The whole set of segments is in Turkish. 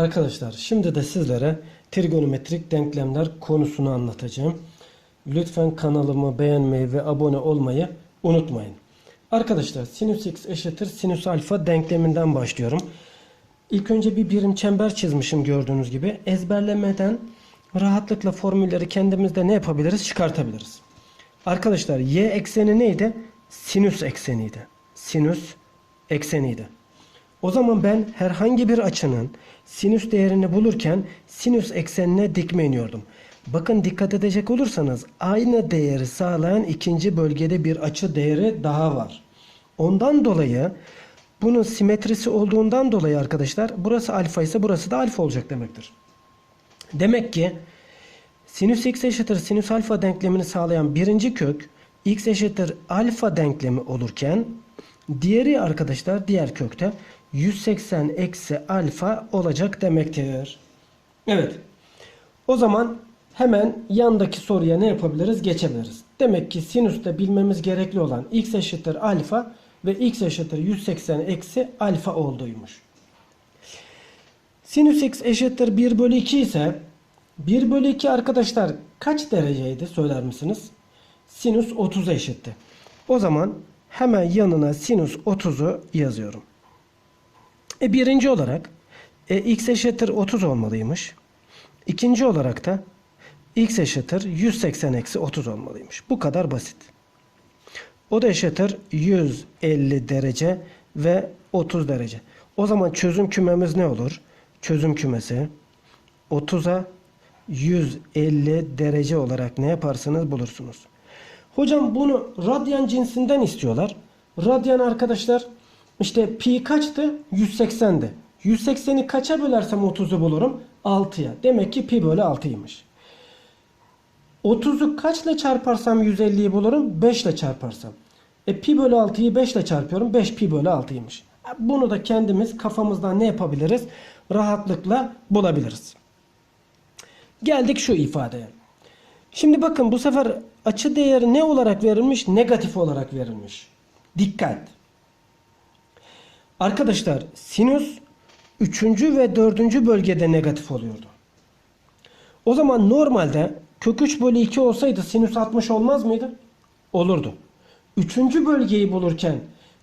Arkadaşlar şimdi de sizlere trigonometrik denklemler konusunu anlatacağım. Lütfen kanalımı beğenmeyi ve abone olmayı unutmayın. Arkadaşlar sinüs x eşittir sinüs alfa denkleminden başlıyorum. İlk önce bir birim çember çizmişim gördüğünüz gibi. Ezberlemeden rahatlıkla formülleri kendimizde ne yapabiliriz? Çıkartabiliriz. Arkadaşlar y ekseni neydi? Sinüs ekseniydi. Sinüs ekseniydi. O zaman ben herhangi bir açının sinüs değerini bulurken sinüs eksenine dikme iniyordum. Bakın dikkat edecek olursanız aynı değeri sağlayan ikinci bölgede bir açı değeri daha var. Ondan dolayı bunun simetrisi olduğundan dolayı arkadaşlar burası alfa ise burası da alfa olacak demektir. Demek ki sinüs x eşittir sinüs alfa denklemini sağlayan birinci kök x eşittir alfa denklemi olurken diğeri arkadaşlar diğer kökte 180 eksi alfa olacak demektir. Evet. O zaman hemen yandaki soruya ne yapabiliriz? Geçebiliriz. Demek ki sinüste bilmemiz gerekli olan x eşittir alfa ve x eşittir 180 eksi alfa olduğuymuş. Sinüs x eşittir 1 bölü 2 ise 1 bölü 2 arkadaşlar kaç dereceydi söyler misiniz? Sinüs 30'a eşitti. O zaman hemen yanına sinüs 30'u yazıyorum. E birinci olarak e, x eşittir 30 olmalıymış. İkinci olarak da x eşittir 180 eksi 30 olmalıymış. Bu kadar basit. O da eşittir 150 derece ve 30 derece. O zaman çözüm kümemiz ne olur? Çözüm kümesi 30'a 150 derece olarak ne yaparsınız bulursunuz. Hocam bunu radyan cinsinden istiyorlar. Radyan arkadaşlar işte pi kaçtı? 180'di. 180'i kaça bölersem 30'u bulurum? 6'ya. Demek ki pi bölü 6'ymış. 30'u kaçla çarparsam 150'yi bulurum? 5 ile çarparsam. E pi bölü 6'yı 5 ile çarpıyorum. 5 pi bölü 6'ymış. Bunu da kendimiz kafamızdan ne yapabiliriz? Rahatlıkla bulabiliriz. Geldik şu ifadeye. Şimdi bakın bu sefer açı değeri ne olarak verilmiş? Negatif olarak verilmiş. Dikkat. Arkadaşlar sinüs 3. ve 4. bölgede negatif oluyordu. O zaman normalde kök 3 bölü 2 olsaydı sinüs 60 olmaz mıydı? Olurdu. 3. bölgeyi bulurken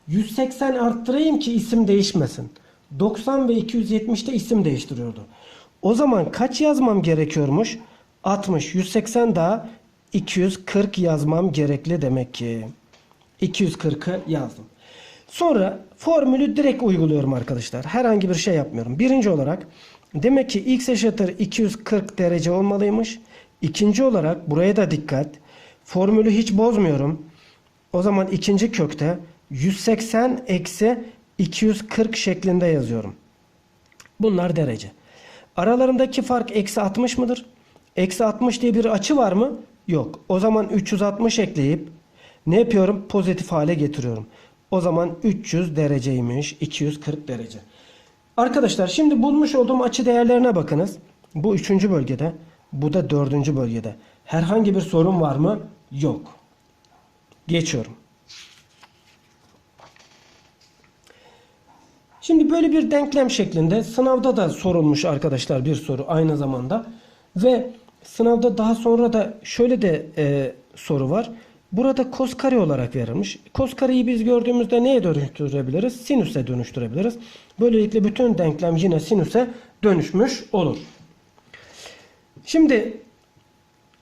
180 arttırayım ki isim değişmesin. 90 ve 270'te isim değiştiriyordu. O zaman kaç yazmam gerekiyormuş? 60, 180 daha 240 yazmam gerekli demek ki. 240'ı yazdım. Sonra formülü direkt uyguluyorum arkadaşlar. Herhangi bir şey yapmıyorum. Birinci olarak demek ki x eşittir 240 derece olmalıymış. İkinci olarak buraya da dikkat. Formülü hiç bozmuyorum. O zaman ikinci kökte 180 eksi 240 şeklinde yazıyorum. Bunlar derece. Aralarındaki fark eksi 60 mıdır? Eksi 60 diye bir açı var mı? Yok. O zaman 360 ekleyip ne yapıyorum? Pozitif hale getiriyorum. O zaman 300 dereceymiş. 240 derece. Arkadaşlar şimdi bulmuş olduğum açı değerlerine bakınız. Bu 3. bölgede. Bu da 4. bölgede. Herhangi bir sorun var mı? Yok. Geçiyorum. Şimdi böyle bir denklem şeklinde sınavda da sorulmuş arkadaşlar bir soru aynı zamanda. Ve sınavda daha sonra da şöyle de e, soru var. Burada kos kare olarak verilmiş. Kos kareyi biz gördüğümüzde neye dönüştürebiliriz? Sinüse dönüştürebiliriz. Böylelikle bütün denklem yine sinüse dönüşmüş olur. Şimdi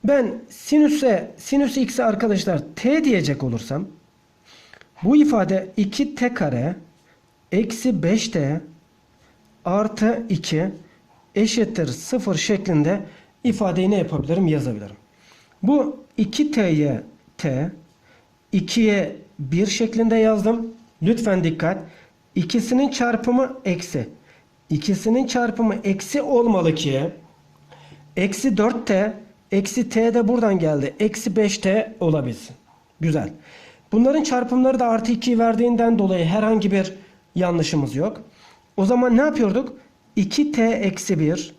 ben sinüse sinüs x'e arkadaşlar t diyecek olursam bu ifade 2t kare eksi 5t artı 2 eşittir 0 şeklinde ifadeyi ne yapabilirim yazabilirim. Bu 2t'ye t 2'ye 1 şeklinde yazdım. Lütfen dikkat. İkisinin çarpımı eksi. İkisinin çarpımı eksi olmalı ki eksi 4t eksi t de buradan geldi. Eksi 5t olabilsin. Güzel. Bunların çarpımları da artı 2 verdiğinden dolayı herhangi bir yanlışımız yok. O zaman ne yapıyorduk? 2t eksi 1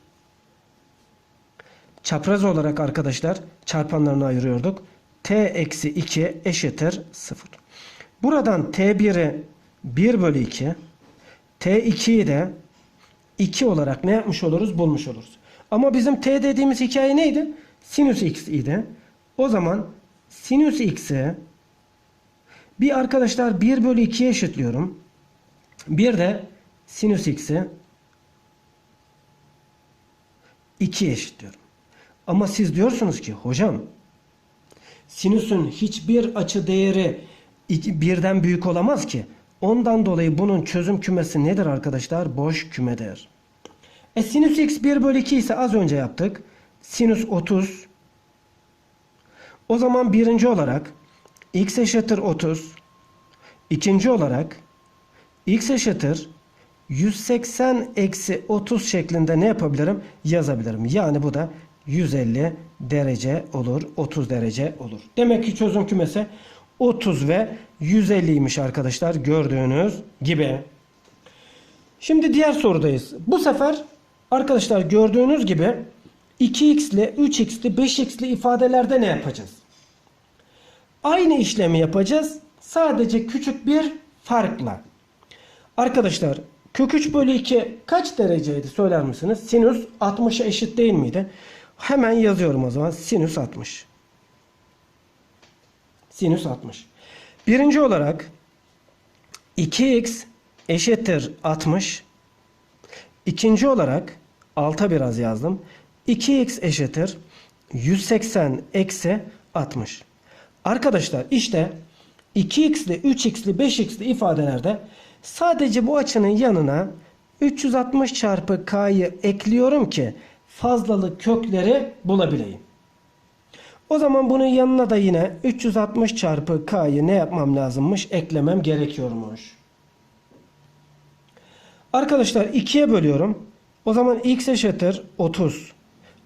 çapraz olarak arkadaşlar çarpanlarını ayırıyorduk. T eksi 2 eşittir 0. Buradan t1'i 1 bölü 2 t2'yi de 2 olarak ne yapmış oluruz? Bulmuş oluruz. Ama bizim t dediğimiz hikaye neydi? Sinüs x idi. O zaman sinüs x'i bir arkadaşlar 1 bölü 2'ye eşitliyorum. Bir de sinüs x'i 2'ye eşitliyorum. Ama siz diyorsunuz ki hocam sinüsün hiçbir açı değeri birden büyük olamaz ki. Ondan dolayı bunun çözüm kümesi nedir arkadaşlar? Boş kümedir. E sinüs x 1 bölü 2 ise az önce yaptık. Sinüs 30. O zaman birinci olarak x eşittir 30. İkinci olarak x eşittir 180 eksi 30 şeklinde ne yapabilirim? Yazabilirim. Yani bu da 150 derece olur. 30 derece olur. Demek ki çözüm kümesi 30 ve 150'ymiş arkadaşlar. Gördüğünüz gibi. Şimdi diğer sorudayız. Bu sefer arkadaşlar gördüğünüz gibi 2x'li, 3x'li, 5x'li ifadelerde ne yapacağız? Aynı işlemi yapacağız. Sadece küçük bir farkla. Arkadaşlar kök 3 bölü 2 kaç dereceydi söyler misiniz? Sinüs 60'a eşit değil miydi? Hemen yazıyorum o zaman. Sinüs 60. Sinüs 60. Birinci olarak 2x eşittir 60. İkinci olarak alta biraz yazdım. 2x eşittir 180 eksi 60. Arkadaşlar işte 2x'li, 3x'li, 5x'li ifadelerde sadece bu açının yanına 360 çarpı k'yı ekliyorum ki fazlalık kökleri bulabileyim. O zaman bunun yanına da yine 360 çarpı k'yı ne yapmam lazımmış? Eklemem gerekiyormuş. Arkadaşlar 2'ye bölüyorum. O zaman x eşittir 30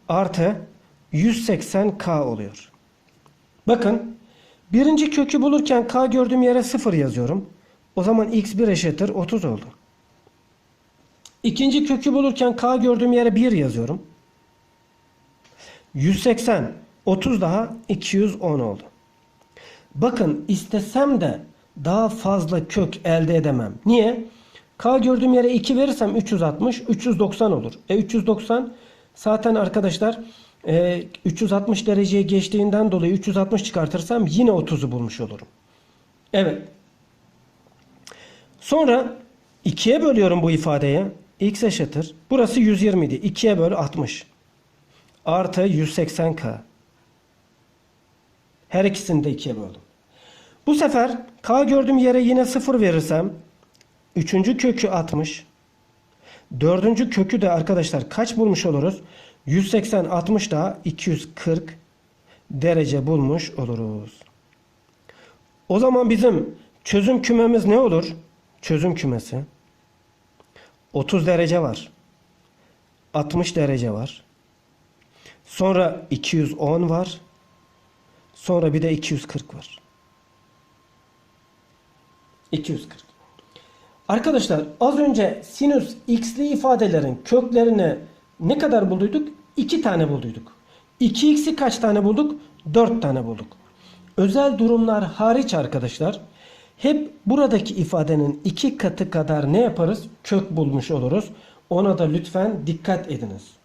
artı 180k oluyor. Bakın birinci kökü bulurken k gördüğüm yere 0 yazıyorum. O zaman x1 eşittir 30 oldu. İkinci kökü bulurken k gördüğüm yere 1 yazıyorum. 180 30 daha 210 oldu. Bakın istesem de daha fazla kök elde edemem. Niye? K gördüğüm yere 2 verirsem 360, 390 olur. E 390 zaten arkadaşlar e, 360 dereceye geçtiğinden dolayı 360 çıkartırsam yine 30'u bulmuş olurum. Evet. Sonra 2'ye bölüyorum bu ifadeye. X eşittir. Burası 120 idi. 2'ye böl 60. Artı 180K. Her ikisini de 2'ye böldüm. Bu sefer K gördüğüm yere yine 0 verirsem Üçüncü kökü 60. Dördüncü kökü de arkadaşlar kaç bulmuş oluruz? 180 60 daha 240 derece bulmuş oluruz. O zaman bizim çözüm kümemiz ne olur? Çözüm kümesi 30 derece var. 60 derece var. Sonra 210 var. Sonra bir de 240 var. 240. Arkadaşlar az önce sinüs x'li ifadelerin köklerini ne kadar bulduyduk? 2 tane bulduyduk. 2x'i kaç tane bulduk? 4 tane bulduk. Özel durumlar hariç arkadaşlar hep buradaki ifadenin iki katı kadar ne yaparız? Kök bulmuş oluruz. Ona da lütfen dikkat ediniz.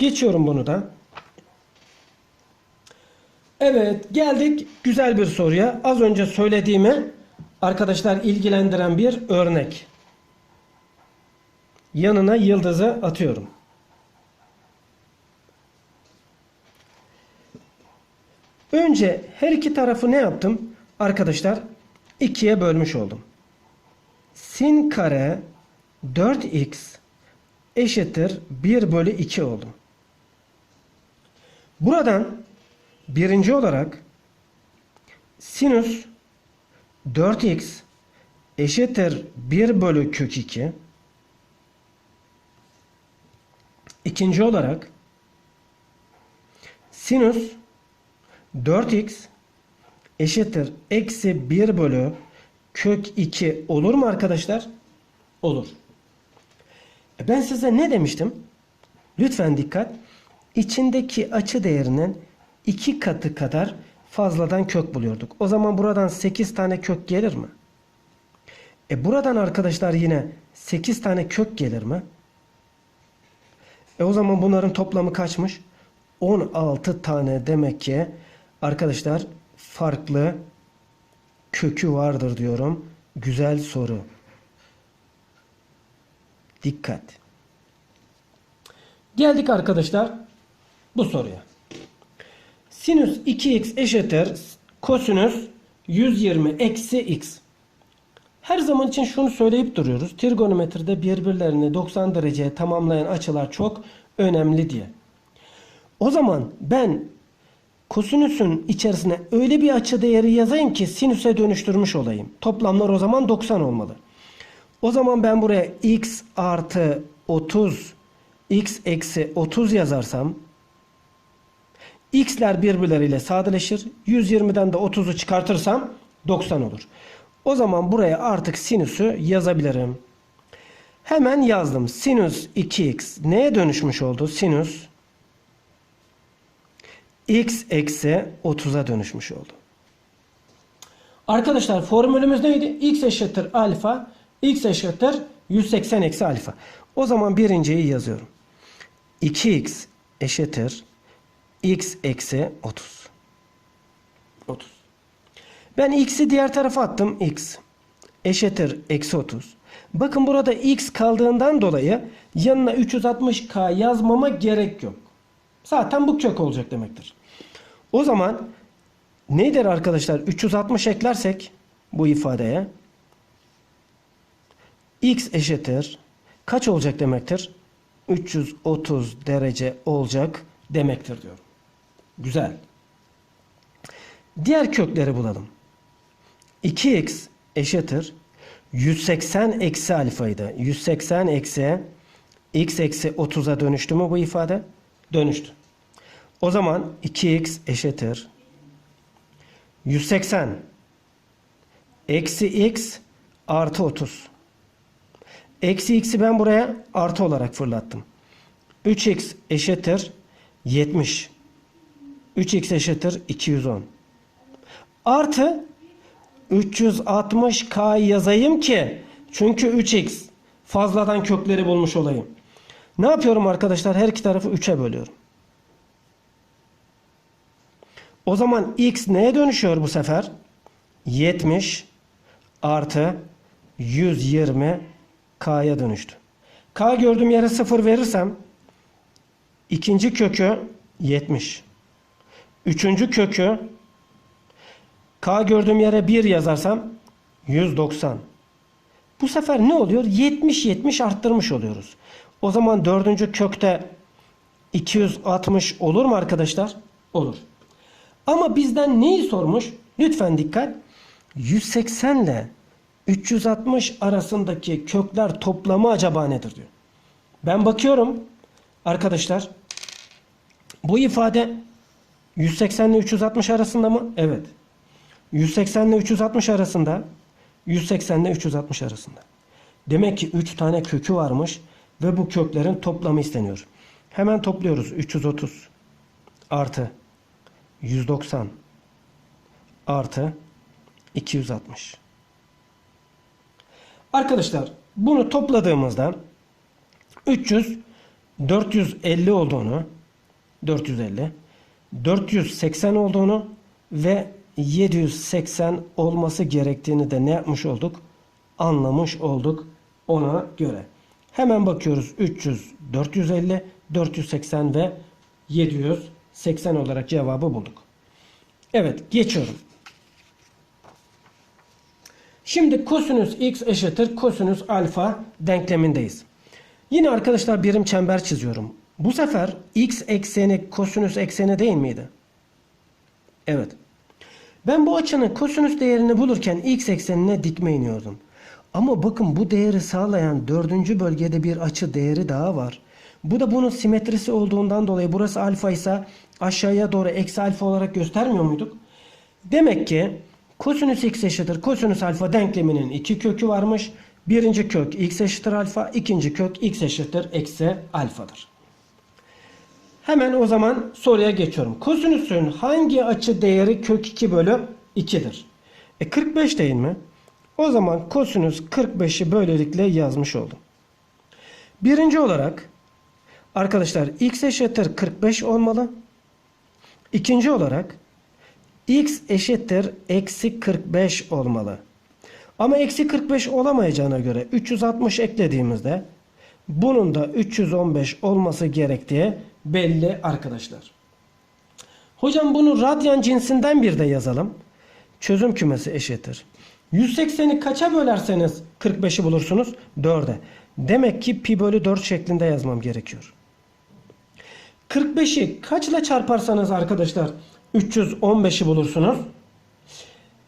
Geçiyorum bunu da. Evet geldik güzel bir soruya. Az önce söylediğimi arkadaşlar ilgilendiren bir örnek. Yanına yıldızı atıyorum. Önce her iki tarafı ne yaptım? Arkadaşlar ikiye bölmüş oldum. Sin kare 4x eşittir 1 bölü 2 oldu. Buradan birinci olarak sinüs 4x eşittir 1 bölü kök 2. İkinci olarak sinüs 4x eşittir eksi 1 bölü kök 2 olur mu arkadaşlar? Olur. E Ben size ne demiştim? Lütfen dikkat. İçindeki açı değerinin 2 katı kadar fazladan kök buluyorduk. O zaman buradan 8 tane kök gelir mi? E buradan arkadaşlar yine 8 tane kök gelir mi? E o zaman bunların toplamı kaçmış? 16 tane demek ki arkadaşlar farklı kökü vardır diyorum. Güzel soru. Dikkat. Geldik arkadaşlar bu soruya. Sinüs 2x eşittir kosinüs 120 eksi x. Her zaman için şunu söyleyip duruyoruz. Trigonometride birbirlerini 90 dereceye tamamlayan açılar çok önemli diye. O zaman ben kosinüsün içerisine öyle bir açı değeri yazayım ki sinüse dönüştürmüş olayım. Toplamlar o zaman 90 olmalı. O zaman ben buraya x artı 30 x eksi 30 yazarsam x'ler birbirleriyle sadeleşir. 120'den de 30'u çıkartırsam 90 olur. O zaman buraya artık sinüsü yazabilirim. Hemen yazdım. Sinüs 2x neye dönüşmüş oldu? Sinüs x eksi 30'a dönüşmüş oldu. Arkadaşlar formülümüz neydi? x eşittir alfa, x eşittir 180 eksi alfa. O zaman birinciyi yazıyorum. 2x eşittir x eksi 30. 30. Ben x'i diğer tarafa attım. x eşittir eksi 30. Bakın burada x kaldığından dolayı yanına 360k yazmama gerek yok. Zaten bu kök olacak demektir. O zaman nedir arkadaşlar? 360 eklersek bu ifadeye x eşittir kaç olacak demektir? 330 derece olacak demektir diyorum. Güzel. Diğer kökleri bulalım. 2x eşittir 180 eksi alfaydı. 180 eksi x eksi 30'a dönüştü mü bu ifade? Dönüştü. O zaman 2x eşittir 180 eksi x artı 30. Eksi x'i ben buraya artı olarak fırlattım. 3x eşittir 70. 3x eşittir 210. Artı 360k yazayım ki çünkü 3x fazladan kökleri bulmuş olayım. Ne yapıyorum arkadaşlar? Her iki tarafı 3'e bölüyorum. O zaman x neye dönüşüyor bu sefer? 70 artı 120 k'ya dönüştü. K gördüğüm yere 0 verirsem ikinci kökü 70. Üçüncü kökü K gördüğüm yere 1 yazarsam 190. Bu sefer ne oluyor? 70-70 arttırmış oluyoruz. O zaman dördüncü kökte 260 olur mu arkadaşlar? Olur. Ama bizden neyi sormuş? Lütfen dikkat. 180 ile 360 arasındaki kökler toplamı acaba nedir diyor. Ben bakıyorum arkadaşlar. Bu ifade 180 ile 360 arasında mı? Evet. 180 ile 360 arasında. 180 ile 360 arasında. Demek ki 3 tane kökü varmış ve bu köklerin toplamı isteniyor. Hemen topluyoruz. 330 artı 190 artı 260. Arkadaşlar bunu topladığımızda 300 450 olduğunu 450 480 olduğunu ve 780 olması gerektiğini de ne yapmış olduk? Anlamış olduk ona göre. Hemen bakıyoruz 300, 450, 480 ve 780 olarak cevabı bulduk. Evet geçiyorum. Şimdi kosinüs x eşittir kosinüs alfa denklemindeyiz. Yine arkadaşlar birim çember çiziyorum. Bu sefer x ekseni kosinüs ekseni değil miydi? Evet. Ben bu açının kosinüs değerini bulurken x eksenine dikme iniyordum. Ama bakın bu değeri sağlayan dördüncü bölgede bir açı değeri daha var. Bu da bunun simetrisi olduğundan dolayı burası alfa ise aşağıya doğru eksi alfa olarak göstermiyor muyduk? Demek ki kosinüs x eşittir kosinüs alfa denkleminin iki kökü varmış. Birinci kök x eşittir alfa, ikinci kök x eşittir eksi alfadır. Hemen o zaman soruya geçiyorum. Kosinüsün hangi açı değeri kök 2 bölü 2'dir? E 45 değil mi? O zaman kosinüs 45'i böylelikle yazmış oldum. Birinci olarak arkadaşlar x eşittir 45 olmalı. İkinci olarak x eşittir eksi 45 olmalı. Ama eksi 45 olamayacağına göre 360 eklediğimizde bunun da 315 olması gerektiği belli arkadaşlar. Hocam bunu radyan cinsinden bir de yazalım. Çözüm kümesi eşittir. 180'i kaça bölerseniz 45'i bulursunuz? 4'e. Demek ki pi bölü 4 şeklinde yazmam gerekiyor. 45'i kaçla çarparsanız arkadaşlar 315'i bulursunuz?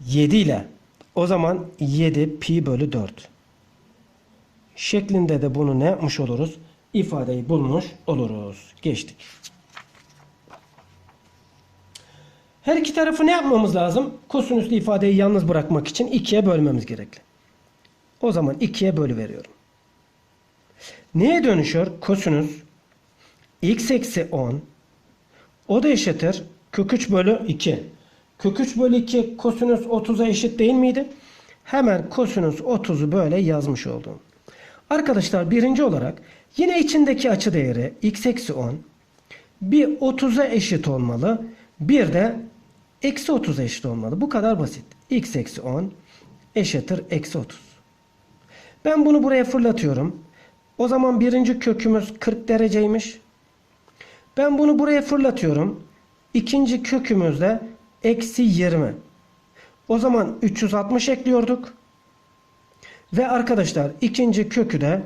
7 ile. O zaman 7 pi bölü 4. Şeklinde de bunu ne yapmış oluruz? İfadeyi bulmuş oluruz. Geçtik. Her iki tarafı ne yapmamız lazım? Kosinüslü ifadeyi yalnız bırakmak için ikiye bölmemiz gerekli. O zaman ikiye bölü veriyorum. Neye dönüşüyor? Kosinüs x eksi 10 o da eşittir kök 3 bölü 2. Kök 3 bölü 2 kosinüs 30'a eşit değil miydi? Hemen kosinüs 30'u böyle yazmış oldum. Arkadaşlar birinci olarak yine içindeki açı değeri x eksi 10 bir 30'a eşit olmalı. Bir de eksi 30'a eşit olmalı. Bu kadar basit. x eksi 10 eşittir eksi 30. Ben bunu buraya fırlatıyorum. O zaman birinci kökümüz 40 dereceymiş. Ben bunu buraya fırlatıyorum. İkinci kökümüz de eksi 20. O zaman 360 ekliyorduk. Ve arkadaşlar ikinci kökü de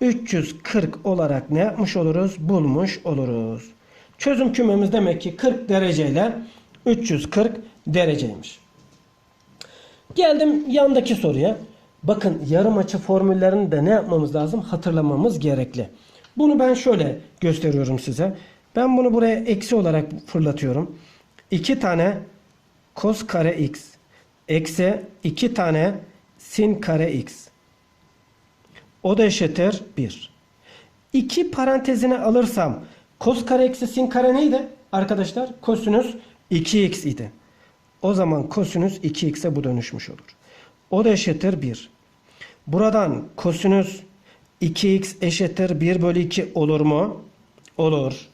340 olarak ne yapmış oluruz? Bulmuş oluruz. Çözüm kümemiz demek ki 40 dereceyle 340 dereceymiş. Geldim yandaki soruya. Bakın yarım açı formüllerini de ne yapmamız lazım? Hatırlamamız gerekli. Bunu ben şöyle gösteriyorum size. Ben bunu buraya eksi olarak fırlatıyorum. 2 tane kos kare x eksi 2 tane sin kare x. O da eşittir 1. 2 parantezine alırsam kos kare eksi sin kare neydi? Arkadaşlar kosinüs 2x idi. O zaman kosinüs 2x'e bu dönüşmüş olur. O da eşittir 1. Buradan kosinüs 2x eşittir 1 bölü 2 olur mu? Olur.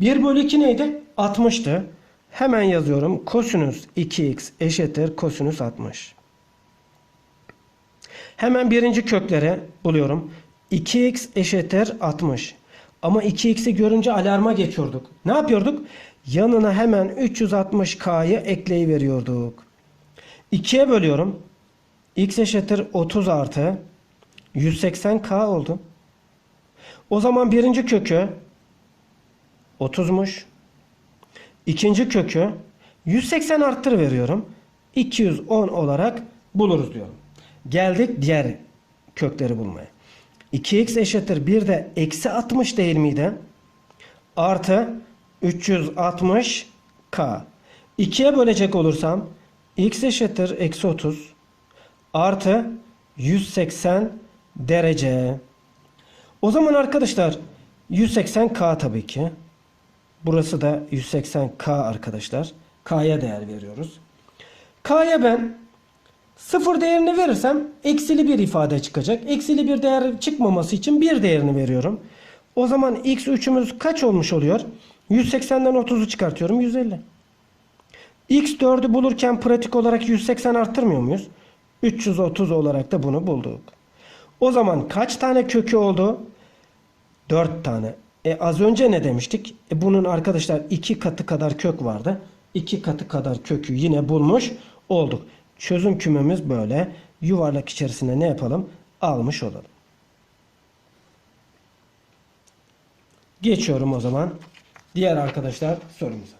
1 bölü 2 neydi? 60'tı. Hemen yazıyorum. Kosinüs 2x eşittir kosinüs 60. Hemen birinci kökleri buluyorum. 2x eşittir 60. Ama 2x'i görünce alarma geçiyorduk. Ne yapıyorduk? Yanına hemen 360k'yı ekleyiveriyorduk. 2'ye bölüyorum. x eşittir 30 artı 180k oldu. O zaman birinci kökü 30'muş. İkinci kökü 180 arttır veriyorum. 210 olarak buluruz diyorum. Geldik diğer kökleri bulmaya. 2x eşittir bir de eksi 60 değil miydi? Artı 360k. 2'ye bölecek olursam x eşittir eksi 30 artı 180 derece. O zaman arkadaşlar 180k tabii ki. Burası da 180k arkadaşlar. K'ya değer veriyoruz. K'ya ben sıfır değerini verirsem eksili bir ifade çıkacak. Eksili bir değer çıkmaması için bir değerini veriyorum. O zaman x3'ümüz kaç olmuş oluyor? 180'den 30'u çıkartıyorum 150. x4'ü bulurken pratik olarak 180 arttırmıyor muyuz? 330 olarak da bunu bulduk. O zaman kaç tane kökü oldu? 4 tane. E az önce ne demiştik? E bunun arkadaşlar 2 katı kadar kök vardı. 2 katı kadar kökü yine bulmuş olduk. Çözüm kümemiz böyle. Yuvarlak içerisine ne yapalım? Almış olalım. Geçiyorum o zaman. Diğer arkadaşlar sorumuza.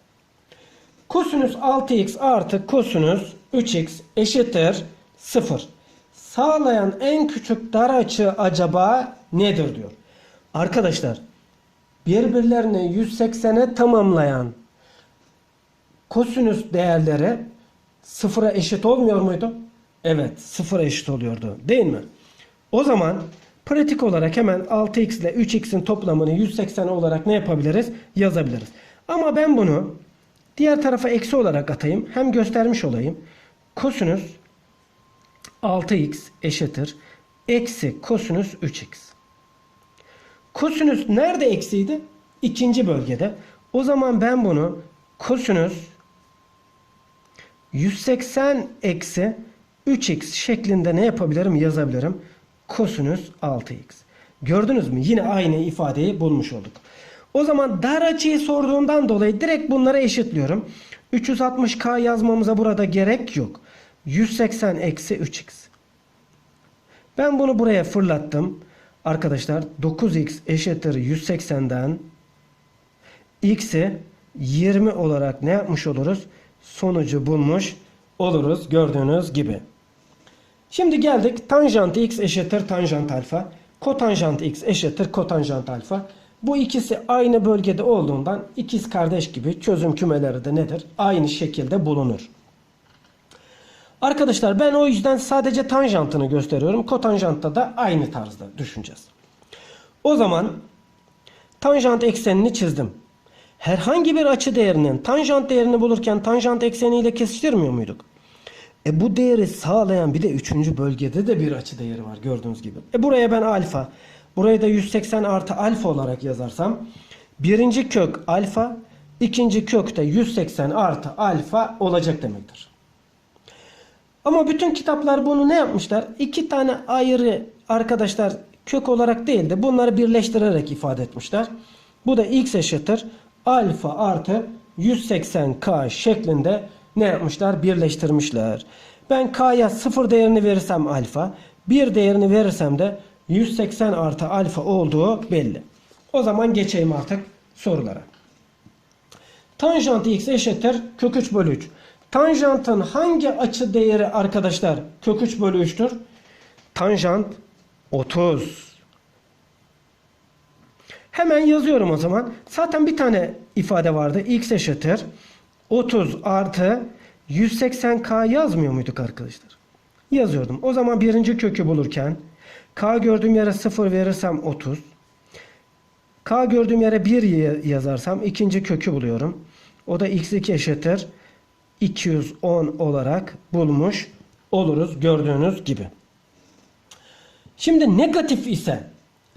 Kosinüs 6x artı kosinüs 3x eşittir 0. Sağlayan en küçük dar açı acaba nedir diyor. Arkadaşlar birbirlerini 180'e tamamlayan kosinüs değerleri sıfıra eşit olmuyor muydu? Evet sıfıra eşit oluyordu değil mi? O zaman pratik olarak hemen 6x ile 3x'in toplamını 180 olarak ne yapabiliriz? Yazabiliriz. Ama ben bunu diğer tarafa eksi olarak atayım. Hem göstermiş olayım. Kosinüs 6x eşittir. Eksi kosinüs 3x. Kosinüs nerede eksiydi? İkinci bölgede. O zaman ben bunu kosinüs 180 eksi 3x şeklinde ne yapabilirim? Yazabilirim. Kosinüs 6x. Gördünüz mü? Yine aynı ifadeyi bulmuş olduk. O zaman dar açıyı sorduğundan dolayı direkt bunları eşitliyorum. 360k yazmamıza burada gerek yok. 180 eksi 3x. Ben bunu buraya fırlattım. Arkadaşlar 9x eşittir 180'den x'i 20 olarak ne yapmış oluruz? Sonucu bulmuş oluruz gördüğünüz gibi. Şimdi geldik tanjant x eşittir tanjant alfa. Kotanjant x eşittir kotanjant alfa. Bu ikisi aynı bölgede olduğundan ikiz kardeş gibi çözüm kümeleri de nedir? Aynı şekilde bulunur. Arkadaşlar ben o yüzden sadece tanjantını gösteriyorum. Kotanjantta da aynı tarzda düşüneceğiz. O zaman tanjant eksenini çizdim. Herhangi bir açı değerinin tanjant değerini bulurken tanjant ekseniyle kesiştirmiyor muyduk? E bu değeri sağlayan bir de üçüncü bölgede de bir açı değeri var gördüğünüz gibi. E buraya ben alfa, burayı da 180 artı alfa olarak yazarsam birinci kök alfa, ikinci kök de 180 artı alfa olacak demektir. Ama bütün kitaplar bunu ne yapmışlar? İki tane ayrı arkadaşlar kök olarak değil de bunları birleştirerek ifade etmişler. Bu da x eşittir alfa artı 180k şeklinde ne yapmışlar? Birleştirmişler. Ben k'ya 0 değerini verirsem alfa, 1 değerini verirsem de 180 artı alfa olduğu belli. O zaman geçeyim artık sorulara. Tanjant x eşittir kök 3 bölü 3. Tanjantın hangi açı değeri arkadaşlar kök 3 bölü 3'tür? Tanjant 30. Hemen yazıyorum o zaman. Zaten bir tane ifade vardı. X eşittir 30 artı 180k yazmıyor muyduk arkadaşlar? Yazıyordum. O zaman birinci kökü bulurken k gördüğüm yere 0 verirsem 30. K gördüğüm yere 1 yazarsam ikinci kökü buluyorum. O da x2 eşittir 210 olarak bulmuş oluruz gördüğünüz gibi. Şimdi negatif ise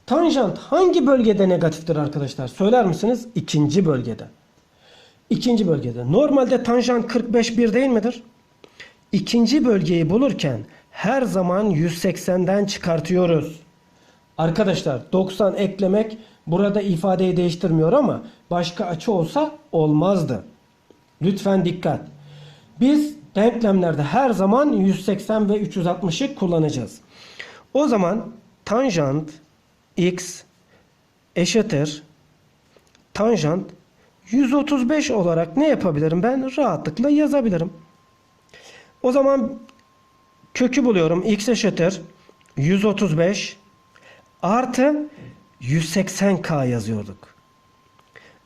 tanjant hangi bölgede negatiftir arkadaşlar? Söyler misiniz? İkinci bölgede. İkinci bölgede. Normalde tanjant 45 bir değil midir? İkinci bölgeyi bulurken her zaman 180'den çıkartıyoruz. Arkadaşlar 90 eklemek burada ifadeyi değiştirmiyor ama başka açı olsa olmazdı. Lütfen dikkat. Biz denklemlerde her zaman 180 ve 360'ı kullanacağız. O zaman tanjant x eşittir tanjant 135 olarak ne yapabilirim ben? Rahatlıkla yazabilirim. O zaman kökü buluyorum. x eşittir 135 artı 180k yazıyorduk.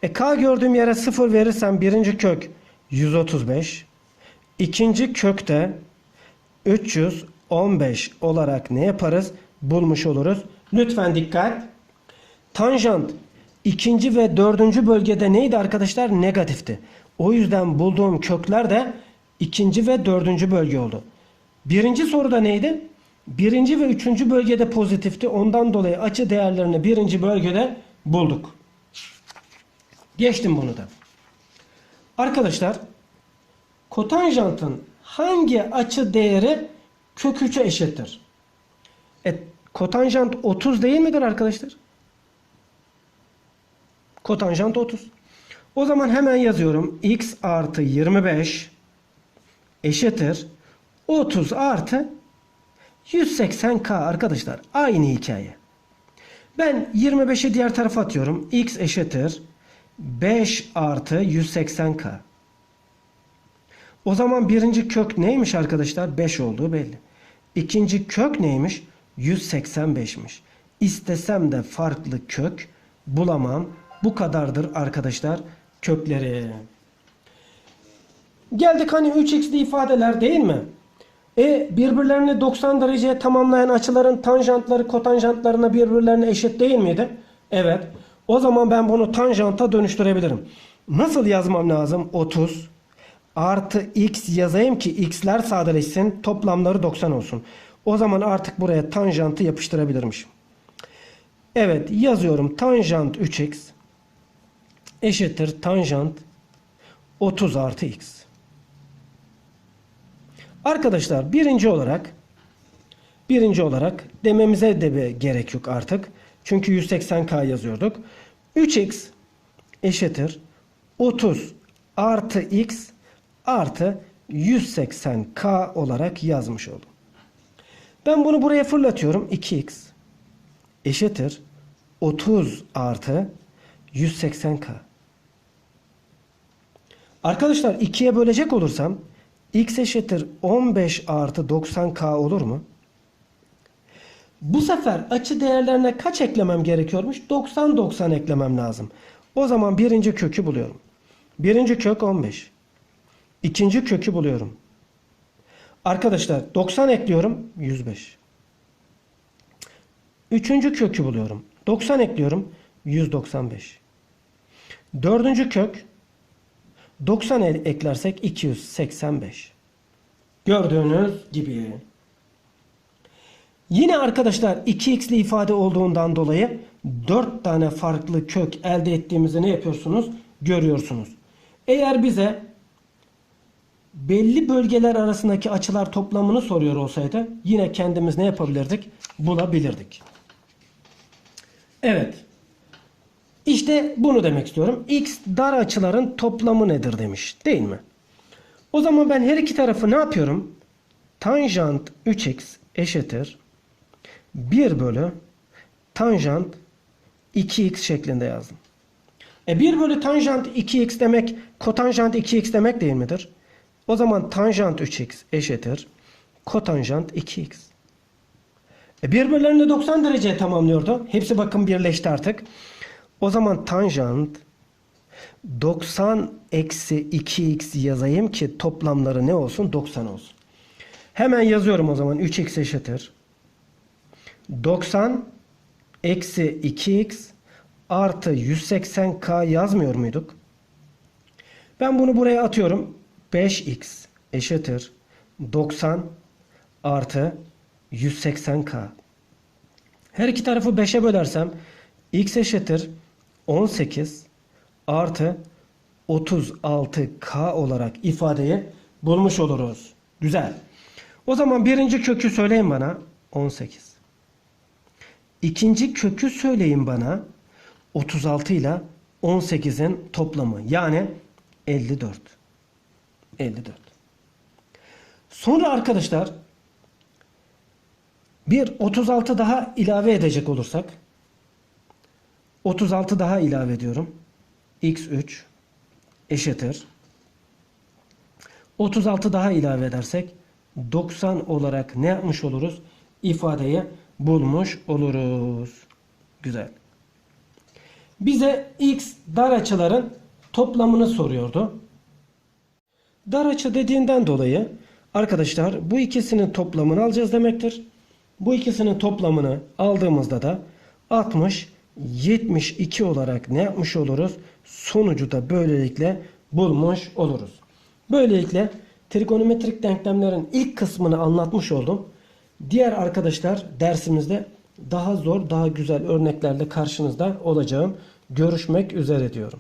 E k gördüğüm yere 0 verirsem birinci kök 135. ikinci kökte 315 olarak ne yaparız? Bulmuş oluruz. Lütfen dikkat. Tanjant ikinci ve dördüncü bölgede neydi arkadaşlar? Negatifti. O yüzden bulduğum kökler de ikinci ve dördüncü bölge oldu. Birinci soruda neydi? Birinci ve üçüncü bölgede pozitifti. Ondan dolayı açı değerlerini birinci bölgede bulduk. Geçtim bunu da. Arkadaşlar kotanjantın hangi açı değeri kök 3'e eşittir? Kotanjant 30 değil midir arkadaşlar? Kotanjant 30. O zaman hemen yazıyorum. x artı 25 eşittir 30 artı 180k arkadaşlar. Aynı hikaye. Ben 25'i diğer tarafa atıyorum. x eşittir 5 artı 180k. O zaman birinci kök neymiş arkadaşlar? 5 olduğu belli. İkinci kök neymiş? 185'miş. İstesem de farklı kök bulamam. Bu kadardır arkadaşlar kökleri. Geldik hani 3x'li ifadeler değil mi? E birbirlerini 90 dereceye tamamlayan açıların tanjantları kotanjantlarına birbirlerine eşit değil miydi? Evet. O zaman ben bunu tanjanta dönüştürebilirim. Nasıl yazmam lazım? 30 artı x yazayım ki x'ler sadeleşsin toplamları 90 olsun. O zaman artık buraya tanjantı yapıştırabilirmişim. Evet yazıyorum tanjant 3x eşittir tanjant 30 artı x. Arkadaşlar birinci olarak birinci olarak dememize de bir gerek yok artık. Çünkü 180k yazıyorduk. 3x eşittir 30 artı x artı 180k olarak yazmış oldum. Ben bunu buraya fırlatıyorum. 2x eşittir 30 artı 180k. Arkadaşlar 2'ye bölecek olursam x eşittir 15 artı 90k olur mu? Bu sefer açı değerlerine kaç eklemem gerekiyormuş? 90 90 eklemem lazım. O zaman birinci kökü buluyorum. Birinci kök 15. İkinci kökü buluyorum. Arkadaşlar 90 ekliyorum 105. Üçüncü kökü buluyorum. 90 ekliyorum 195. Dördüncü kök 90 el- eklersek 285. Gördüğünüz gibi. Yine arkadaşlar 2x'li ifade olduğundan dolayı 4 tane farklı kök elde ettiğimizi ne yapıyorsunuz? Görüyorsunuz. Eğer bize belli bölgeler arasındaki açılar toplamını soruyor olsaydı yine kendimiz ne yapabilirdik? Bulabilirdik. Evet. İşte bunu demek istiyorum. X dar açıların toplamı nedir demiş. Değil mi? O zaman ben her iki tarafı ne yapıyorum? Tanjant 3x eşittir 1 bölü tanjant 2x şeklinde yazdım. E 1 bölü tanjant 2x demek kotanjant 2x demek değil midir? O zaman tanjant 3x eşittir kotanjant 2x. E birbirlerini 90 dereceye tamamlıyordu. Hepsi bakın birleşti artık. O zaman tanjant 90 eksi 2x yazayım ki toplamları ne olsun? 90 olsun. Hemen yazıyorum o zaman 3x eşittir. 90 eksi 2x artı 180k yazmıyor muyduk? Ben bunu buraya atıyorum. 5x eşittir 90 artı 180k. Her iki tarafı 5'e bölersem x eşittir 18 artı 36k olarak ifadeyi bulmuş oluruz. Güzel. O zaman birinci kökü söyleyin bana 18. İkinci kökü söyleyin bana 36 ile 18'in toplamı yani 54. 54. Sonra arkadaşlar bir 36 daha ilave edecek olursak 36 daha ilave ediyorum. x3 eşittir. 36 daha ilave edersek 90 olarak ne yapmış oluruz? İfadeyi bulmuş oluruz. Güzel. Bize x dar açıların toplamını soruyordu. Dar açı dediğinden dolayı arkadaşlar bu ikisinin toplamını alacağız demektir. Bu ikisinin toplamını aldığımızda da 60 72 olarak ne yapmış oluruz? Sonucu da böylelikle bulmuş oluruz. Böylelikle trigonometrik denklemlerin ilk kısmını anlatmış oldum. Diğer arkadaşlar dersimizde daha zor, daha güzel örneklerle karşınızda olacağım. Görüşmek üzere diyorum.